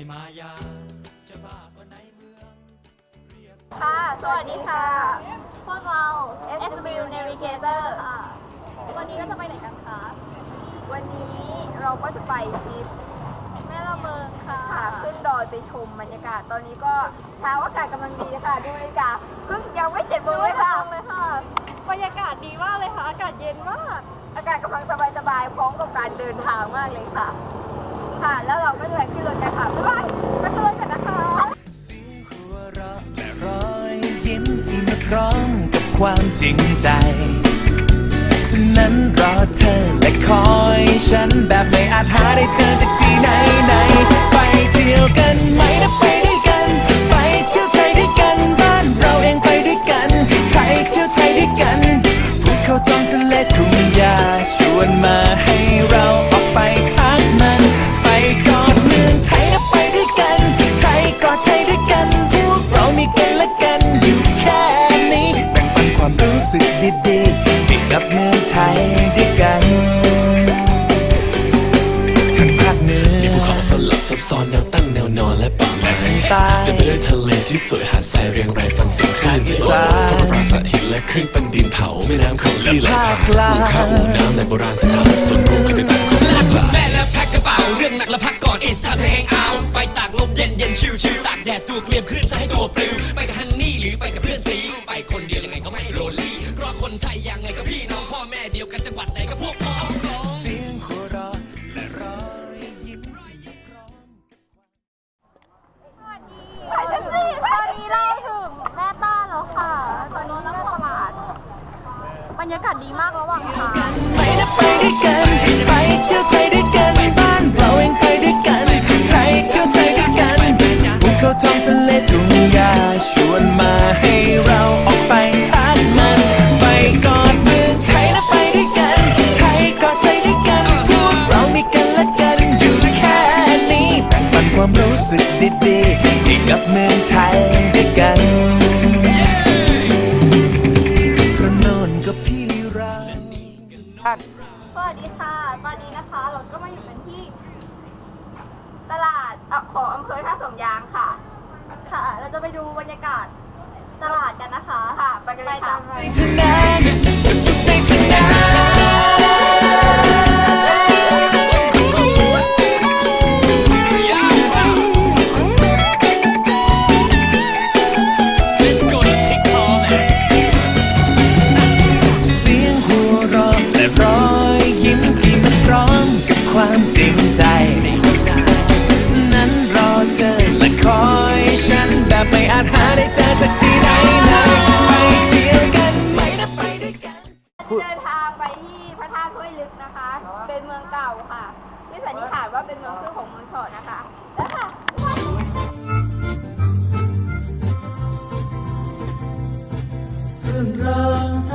ไม่มายา จะบ้าก็ในเมือง เรียก ค่ะ สวัสดีค่ะ พวกเรา SW Navigator ค่ะวันนี้ก็จะไปไหนกันคะ วันนี้เราก็จะไปทริปแม่ละเมิงค่ะขึ้นดอยไปชมบรรยากาศ ตอนนี้ก็เช้าอากาศกำลังดีค่ะดูนาฬิกาเพิ่งยังไม่เจ็ดโมงเลยค่ะ เลยค่ะ บรรยากาศดีมากเลยค่ะ อากาศเย็นมาก อากาศกำลังสบายๆพร้อมกับการเดินทางมากเลยค่ะ ค่ะ แล้วเราก็จะไปขึ้นรถกันค่ะ บ๊ายบายไปขึ้นรถกันนะคะและรอยยิ้มที่มาพร้อมกับความจริงใจ นั้นรอเธอและคอยฉันแบบไม่อาจหาได้เจอจากที่ไหนไหน ไปเที่ยวกันไหมนะไปด้วยกัน ไปเที่ยวไทยด้วยกันบ้านเราเองไปด้วยกัน ไทยเที่ยวไทยด้วยกันภูเขาทองทะเลทุ่งหญ้าชวนมาให้ สึกดีๆให้กับเมืองไทยด้วยกันทั้งภาคเหนือมีภูเขาสลับซับซ้อนแนวตั้งแนวนอนและป่าไม้ทางใต้เต็มไปด้วยทะเลที่สวยหาดทรายเรียงรายฟังเสียงคลื่นที่สดภาคอีสานธรรมปราสาทหินและคลื่นเป็นดินเผาแม่น้ำของที่ไหลภาผ่าคนกลางอู่ข้าวอู่น้ำในโบราณสถานส่วนรวมคือเป็นแบบของภาคสายแม่และแพ็คกระเป๋าเรื่องหนักและพักก่อน it's time to hang out ไปตากลมเย็นเย็นชิวชิวตากแดดตัวเคลียมขึ้นซะให้ตัวปลิวไปกับฮันนี่หรือไปกับเพื่อนสีไปคนเดียว กันจังหวัดไหนก็พวกพ้องเสียงหัวเราะและรอยยิ้มที่พร้อม สวัสดี ตอนนี้เราถึงแม่บ้านแล้วค่ะ ตอนนี้แม่ตลาดบรรยากาศดีมากระหว่างทาง ไปนะไปด้วยกัน ไปเที่ยวไทยด้วยกันบ้านเรา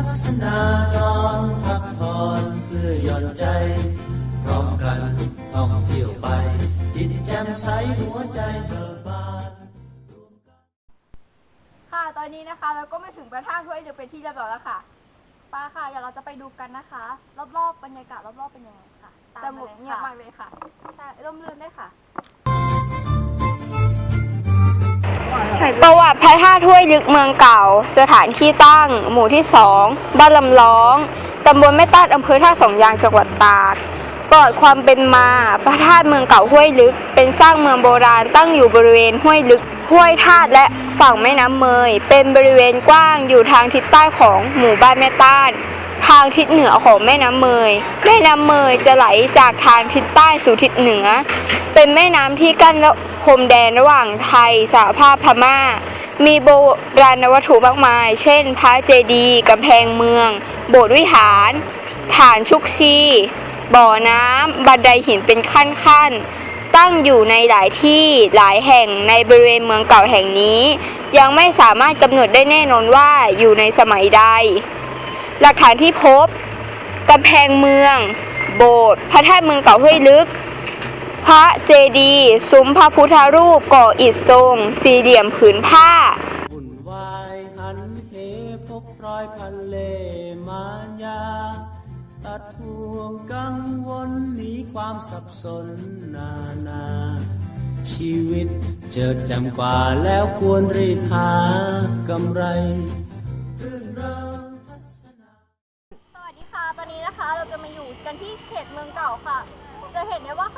างทัศนาจรพักผ่อนเพื่อหย่อนใจ พร้อมกันท่องเที่ยวไป จิตแจ่มใสหัวใจเบิกบานค่ะ ตอนนี้นะคะเราก็มาถึงพระธาตุห้วยลึกเป็นที่เรียบร้อยแล้วค่ะป้าค่ะเดี๋ยวเราจะไปดูกันนะคะ รอบๆบรรยากาศรอบๆเป็นยังไงค่ะสงบเงียบมากเลยค่ะ ใช่ร่มรื่นได้วยค่ะ ประวัติพระธาตุห้วยลึกเมืองเก่า สถานที่ตั้ง หมู่ที่สองบ้านลำล้องตำบลแม่ตาดอำเภอท่าสองยางจังหวัดตากประวัติความเป็นมาพระธาตุเมืองเก่าห้วยลึก เป็นสร้างเมืองโบราณตั้งอยู่บริเวณห้วยลึกห้วยธาตุและฝั่งแม่น้ำเมย เป็นบริเวณกว้างอยู่ทางทิศใต้ของหมู่บ้านแม่ตาดทางทิศเหนือของแม่น้ำเมย แม่น้ำเมยจะไหลจากทางทิศใต้สู่ทิศเหนือ เป็นแม่น้ำที่กั้น พรมแดนระหว่างไทยสหภาพพม่า มีโบราณวัตถุมากมาย เช่น พระเจดีย์กำแพงเมือง โบสถ์วิหาร ฐานชุกชี บ่อน้ำบันไดหินเป็นขั้นๆ ตั้งอยู่ในหลายที่หลายแห่งในบริเวณเมืองเก่าแห่งนี้ ยังไม่สามารถกำหนดได้แน่นอนว่าอยู่ในสมัยใด หลักฐานที่พบกำแพงเมือง โบสถ์พระธาตุเมืองเก่าห้วยลึก พระเจดีย์ซุ้มพระพุทธรูปก่ออิฐทรง สี่เหลี่ยมผืนผ้า วุ่นวายหันเหพบรอยพันเลมานยา ตัดห่วงกังวลหนีความสับสนนานา ชีวิตเจิดจำกว่าแล้วควรรีบหากำไรเรื่องราวทัศนา สวัสดีค่ะ ตอนนี้นะคะเราจะมาอยู่กันที่เขตเมืองเก่าค่ะ จะเห็นได้ว่า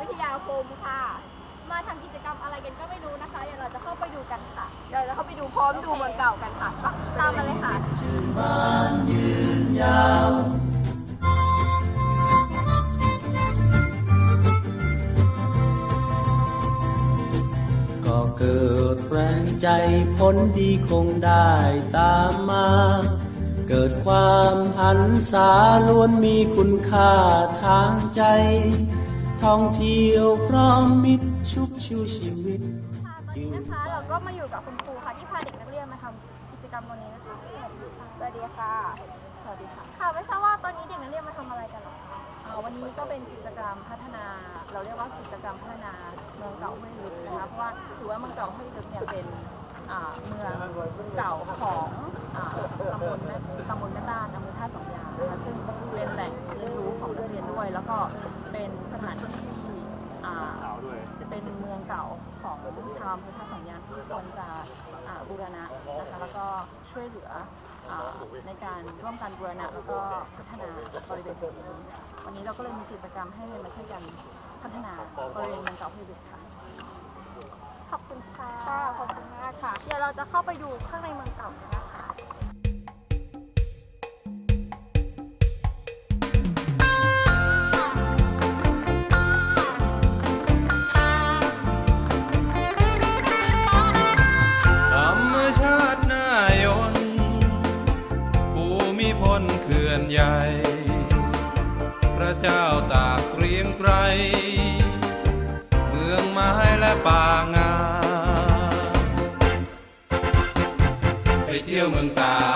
วิทยาคมค่ะ มาทำกิจกรรมอะไรกันก็ไม่รู้นะคะ เดี๋ยวเราจะเข้าไปดูกันค่ะ เดี๋ยวเราจะเข้าไปดูพร้อมดูเมืองเก่ากันค่ะปตามมาเลยค่ะชื่นบานยืนยาวก็เกิดแรงใจผลดีคงได้ตามมา เกิดความหันษาล้วนมีคุณค่าทางใจ ท่องเที่ยวพร้อมมิตรชุบชูชีวิต ค่ะตอนนี้นะคะเราก็มาอยู่กับคุณครูค่ะที่พาเด็กนักเรียนมาทำกิจกรรมวันนี้นะคะสวัสดีค่ะสวัสดีค่ะ ค่ะไม่ทราบว่าตอนนี้เด็กนักเรียนมาทำอะไรกันเหรอคะอ่าวันนี้ก็เป็นกิจกรรมพัฒนา เราเรียกว่ากิจกรรมพัฒนาเมืองเก่าห้วยลึกนะคะเพราะว่าถือว่าเมืองเก่าห้วยลึกเนี่ยเป็นอ่าเมืองเก่าของอ่าตำบลแม่ตำบลแม่ต้านอำเภอท่าสองยางนะคะซึ่งเป็นแหล่งเรียนรู้ของนักเรียนด้วย แล้วก็เป็นสถานที่ที่อ่าเป็นเมืองเก่าของชาวอำเภอท่าสองยาณที่ควรจะบูรณะนะคะแล้วก็ช่วยเหลืออในการร่วมกันบูรณะแล้วก็พัฒนาบริเวณแห่งนี้วันนี้เราก็เลยมีกิจกรรมให้มาช่วยกันพัฒนาบริเวณมืองเก่าให้ดึกค่ะขอบคุณค่ะขอบคุณมากค่ะ เดี๋ยวเราจะเข้าไปดูข้างในเมืองเก่านะคะ ใหญ่ พระเจ้าตากเกรียงไกร เมืองไม้และป่างา ไปเที่ยวเมืองตา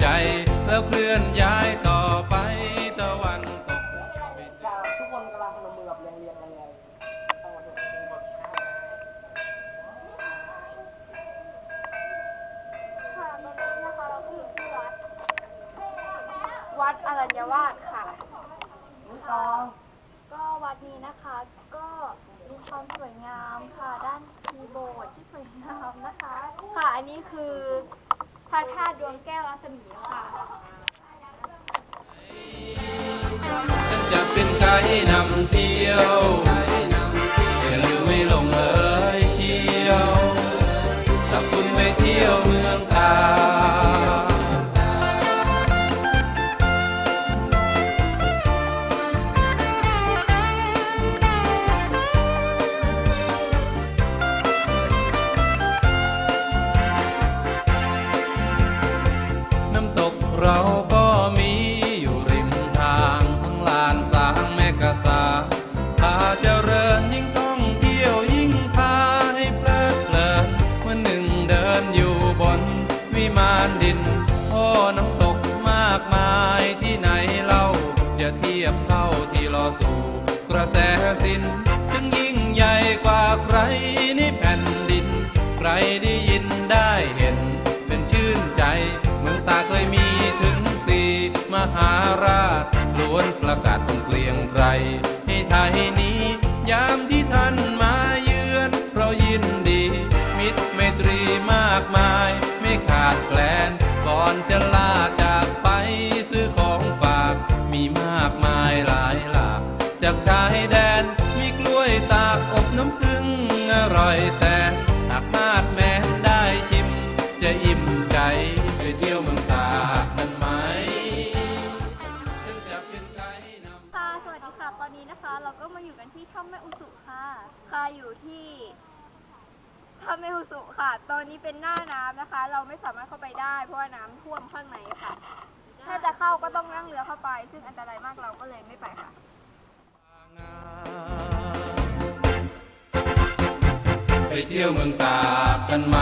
ใจแล้วเคลื่อนย้ายต่อไปตะวันตกทุกคนกำลังพนมมือแบบเรียงๆกันเลยค่ะตอนนี้นะคะเราก็อยู่ที่วัด วัดอรัญญวาสค่ะ ค่ะก็วัดนี้นะคะ ก็มีความสวยงามค่ะ ด้านมีโบสถ์ที่สวยงามนะคะ ค่ะ อันนี้คือ ระธาตุดวงแก้วรัศมีค่ะฉันจะเป็นไกด์นำเที่ยว หาราชล้วนประกาศตรงเกลียงไกรให้ไทยนี้ ยามที่ท่านมาเยือน เรายินดี มิตรไมตรีมากมาย ไม่ขาดแคลน ก่อนจะลาจากไปซื้อของฝาก มีมากมายหลายหลากจากชายแดนมีกล้วยตากอยแสนำแม่อุสุค่ะ ค่ะอยู่ที่ถ้ำแม่อุสุค่ะ ตอนนี้เป็นหน้าน้ำนะคะ เราไม่สามารถเข้าไปได้ เพราะว่าน้ำท่วมข้างในค่ะ ถ้าจะเข้าก็ต้องนั่งเรือเข้าไป ซึ่งอันตรายมากเราก็เลยไม่ไปค่ะ ไปเที่ยวเมืองตากกันไหม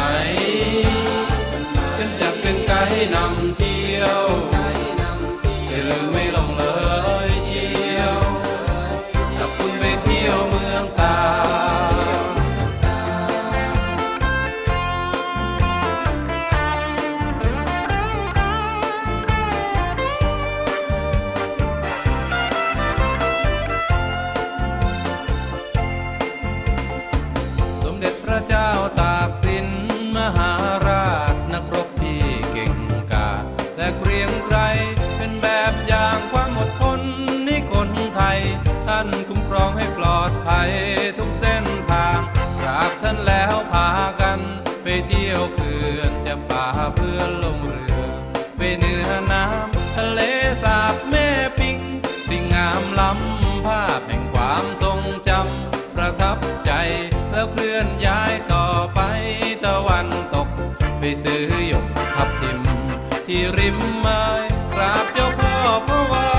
ฉันจะเป็นไกด์นำเที่ยวจะลืมไม่ลง ระเจ้าตากสินมหาราชนักรบที่เก่งกาจและเกรียงไกรเป็นแบบอย่างความอดทนนี่คนไทย ท่านคุ้มครองให้ปลอดภัยทุกเส้นทางกราบท่านแล้วพากัน ไปเที่ยวเขื่อนจะป่าเพื่อลงเรือ ไปเหนือน้ำทะเลสาบแม่ปิง สิ่งงามล้ำภาพแห่งความทรงจำ แล้วเคลื่อนย้ายต่อไปตะวันตก ไปซื้อหยกทับทิม ที่ริมไม้กราบเจ้าพ่อพระวา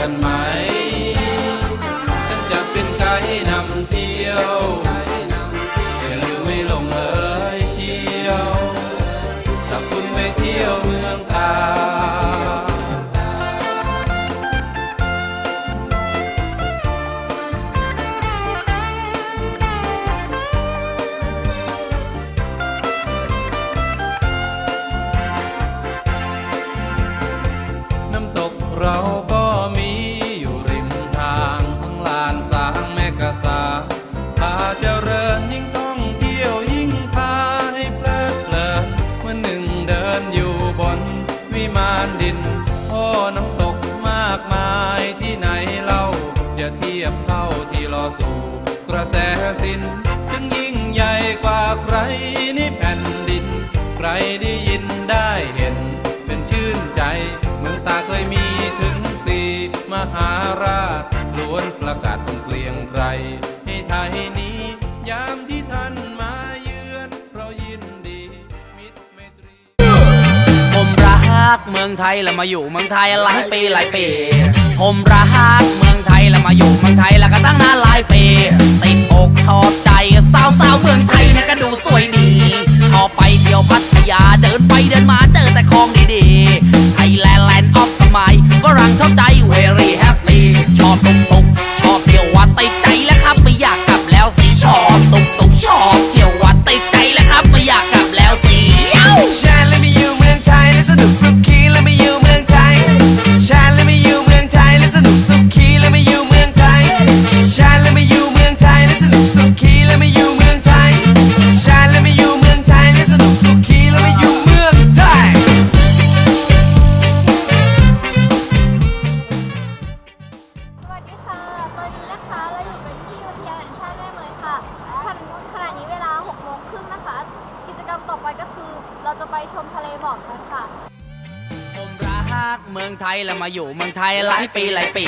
กันไหม ฉันจะเป็นไกด์นำที่ หาราชล้วนประกาศบนเกลียงไกรให้ไทยนี้ ยามที่ท่านมาเยือน เรายินดี มิตรไมตรี ผมรักเมืองไทยแล้วมาอยู่เมืองไทยหลายปีหลายปี ผมรักเมืองไทยแล้วมาอยู่เมืองไทยแล้วก็ตั้งนานหลายปี ติดอกชอบใจสาวสาวเมืองไทยเนี่ยก็ดูสวยดี ชอบไปเที่ยวพัทยาเดินไปเดินมาเจอแต่ของดีๆไทยแลนด์แลนด์ออฟ มายฝรั่งชอบใจ very happy ชอบตุกตุกชอบเที่ยววัดติดใจแล้วครับไม่อยากกลับแล้วสิชอบตุกตุกชอบเที่ยววัดติดใจแล้วครับไม่อยากกลับแล้วสิเอ้าและมาอยู่ ปีหลายปี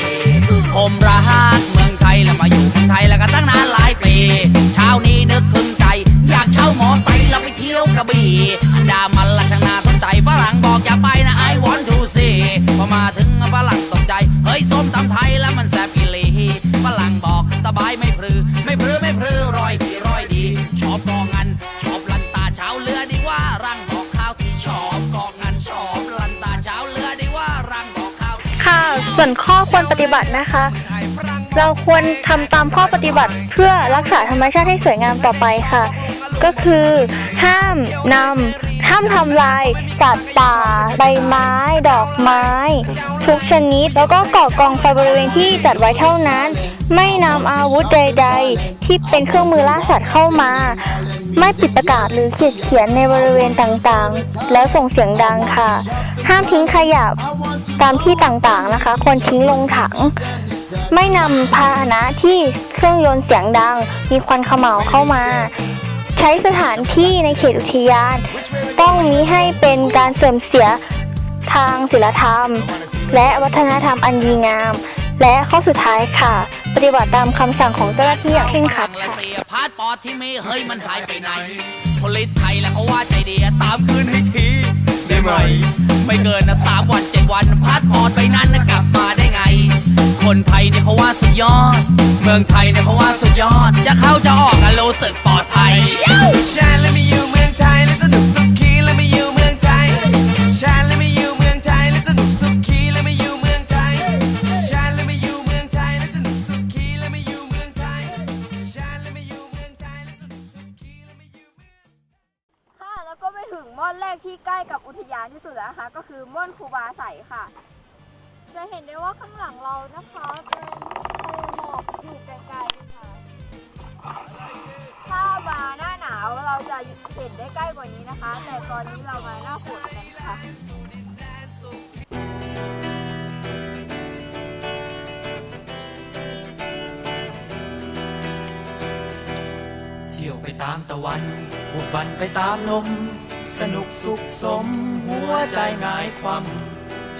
ผมรักเมืองไทยแล้วมาอยู่เมืองไทยแล้วก็ตั้งนานหลายปี เช้านี้นึกถึงใจ อยากเช่าหมอไซค์แล้วไปเที่ยวกระบี่อันดามันละช่างนาสนใจฝรั่งบอกอย่าไปนะ I want to see พอมาถึงฝรั่งตกใจ เฮ้ยส้มตำไทยแล้วมันแซ่บอีหลีฝรั่งบอกสบายไม่พรือ ส่วนข้อควรปฏิบัตินะคะ เราควรทำตามข้อปฏิบัติเพื่อรักษาธรรมชาติให้สวยงามต่อไปค่ะ ก็คือห้ามนำห้ามทำลายสัตว์ป่า ใบไม้ ดอกไม้ ทุกชนิด แล้วก็ก่อกองไฟบริเวณที่จัดไว้เท่านั้น ไม่นำอาวุธใด ๆ ที่เป็นเครื่องมือล่าสัตว์เข้ามา ไม่ปิดประกาศหรือเขียนเขียนในบริเวณต่างๆ แล้วส่งเสียงดังค่ะ ห้ามทิ้งขยะตามที่ต่างๆนะคะ ควรทิ้งลงถัง ไม่นำพาหนะที่เครื่องยนต์เสียงดัง มีควันขม่าเข้ามา ใช้สถานที่ในเขตอุทยาน ต้องมิให้เป็นการเสื่อมเสียทางศิลธรรม และวัฒนธรรมอันดีงาม และข้อสุดท้ายค่ะ ปฏิบัติตามคำสั่งของเจ้าหน้าที่อย่างเคร่งครัดและค่ะ เสียพาสปอร์ตที่มีเฮ้ยมันหายไปไหนผลิตไทยแล้วเขาว่าใจดีตามคืนให้ที ได้ไหม ไม่เกินนะสามวันเจ็ดวันพาสปอร์ตไปนั้นนะกลับมาได้ไง คนไทยเนี่ยเขาว่าสุดยอด เมืองไทยเนี่ยเขาว่าสุดยอด จะเข้าจะออกกันรู้สึกปลอดภัยฉัน ไปตามตะวันบุกบันไปตามลม สนุกสุขสม หัวใจงายความ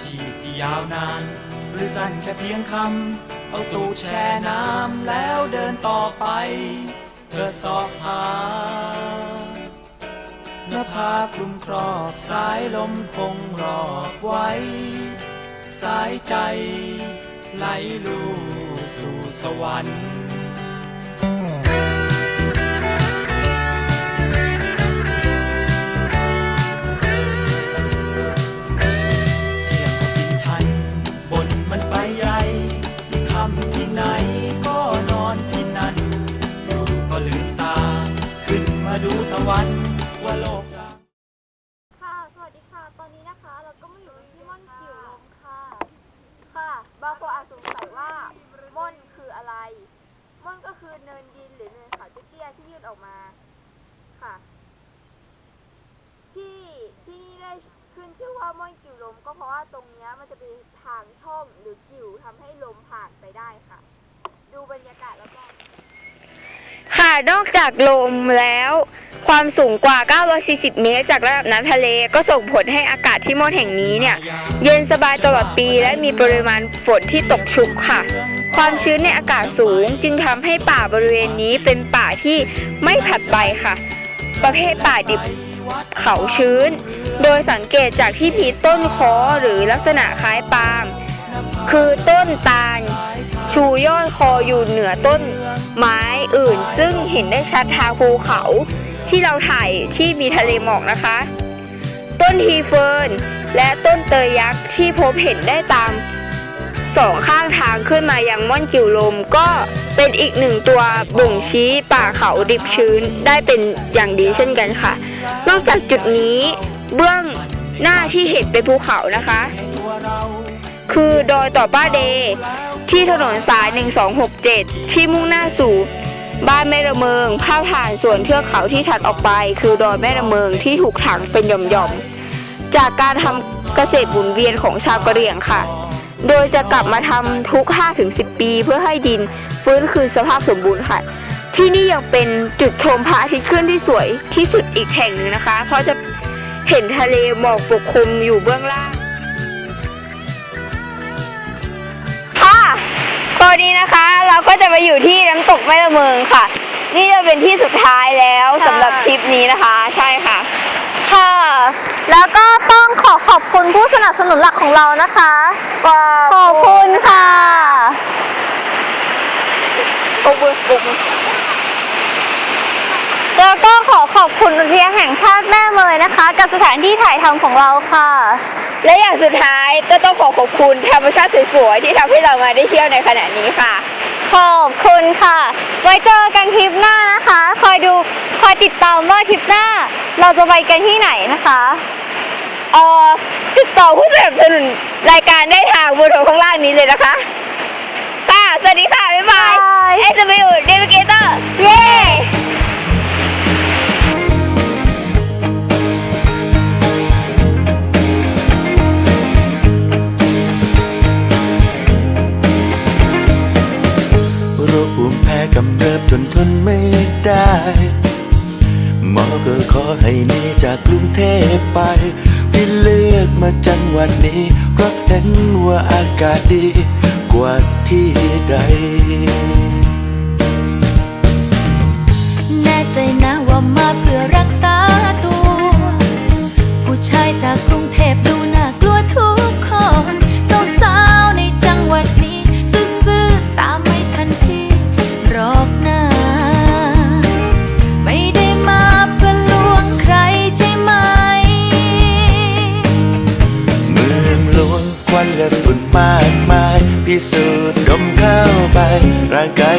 ชีพที่ยาวนาน หรือสั้นแค่เพียงคำ เอาตูดแช่น้ำแล้วเดินต่อไป เธอสอบหาหน้าผาคลุมครอบสายลมคงรอบไว้ สายใจไหลลู่สู่สวรรค์ ออะไร ม่อนก็คือเนินดินหรือเนินเขาเตี้ยๆที่ยื่นออกมาค่ะ ที่ที่นี่ได้ขึ้นชื่อว่าม่อนกิ่วลม ก็เพราะว่าตรงนี้มันจะเป็นทางช่องหรือกิ่วทำให้ลมผ่านไปได้ค่ะ ดูบรรยากาศแล้วก็ค่ะ นอกจากลมแล้ว ความสูงกว่า 940 เมตร จากระดับน้ำทะเล ก็ส่งผลให้อากาศที่ม่อนแห่งนี้เนี่ย เย็นสบายตลอดปีและมีปริมาณฝนที่ตกชุกค่ะ ความชื้นในอากาศสูงจึงทำให้ป่าบริเวณนี้เป็นป่าที่ไม่ผัดใบค่ะ ประเภทป่าดิบเขาชื้น โดยสังเกตจากที่มีต้นคอหรือลักษณะคล้ายปาล์มคือต้นตาล ชูยอดคออยู่เหนือต้น ไม้อื่นซึ่งเห็นได้ชัดทางภูเขาที่เราถ่ายที่มีทะเลหมอกนะคะ ต้นทีเฟิร์นและต้นเตยยักษ์ที่พบเห็นได้ตาม สองข้างทางขึ้นมายังม่อนกิวลม ก็เป็นอีกหนึ่งตัวบ่งชี้ป่าเขาดิบชื้นได้เป็นอย่างดีเช่นกันค่ะ นอกจากจุดนี้เบื้องหน้าที่เห็นเป็นภูเขานะคะ คือดอยต่อป้าเด ที่ถนนสาย 1267 ที่มุ่งหน้าสู่บ้านแม่ระเมิงภาพผ่านส่วนเทือกเขาที่ถัดออกไป คือดอยแม่ระเมิงที่ถูกถังเป็นหย่อมๆ จากการทำเกษตรหมุนเวียนของชาวกะเหรี่ยงค่ะ โดยจะกลับมาทำทุก 5-10 ปีเพื่อให้ดินฟื้นคืนสภาพสมบูรณ์ค่ะ ที่นี่ยังเป็นจุดชมพระอาทิตย์ขึ้นที่สวยที่สุดอีกแห่งหนึ่งนะคะ เพราะจะเห็นทะเลหมอกปกคลุมอยู่เบื้องล่างค่ะตอนนี้นะคะเราก็จะมาอยู่ที่น้ำตกแม่ละเมิงค่ะ นี่จะเป็นที่สุดท้ายแล้วสำหรับทริปนี้นะคะ ใช่ค่ะ ค่ะ แล้วก็ ขอขอบคุณผู้สนับสนุนหลักของเรานะคะ ขอบคุณค่ะปกมือปกมือแล้วก็ขอขอบคุณอุทยานแห่งชาติแม่เมยนะคะ กับสถานที่ถ่ายทำของเราค่ะ และอย่างสุดท้ายก็ต้องขอขอบคุณธรรมชาติสวยๆที่ทำให้เรามาได้เที่ยวในขณะนี้ค่ะ ขอบคุณค่ะ ไว้เจอกันทริปหน้านะคะ คอยดูคอยติดตามว่าทริปหน้า เราจะไปกันที่ไหนนะคะ เอ่อติดต่อผู้สนับสนุนรายการได้ทางเบอร์โทรข้างล่างนี้เลยนะคะ ค่ะ สวัสดีค่ะ บ๊ายบาย SW Navigator เย้โรคภูมิแพ้กำเริบจนทนไม่ได้ หมอก็ขอให้หนีจากกรุงเทพไป วันนี้ เพราะเห็นว่าอากาศดีกว่าที่ใด แน่ใจนะว่ามาเพื่อ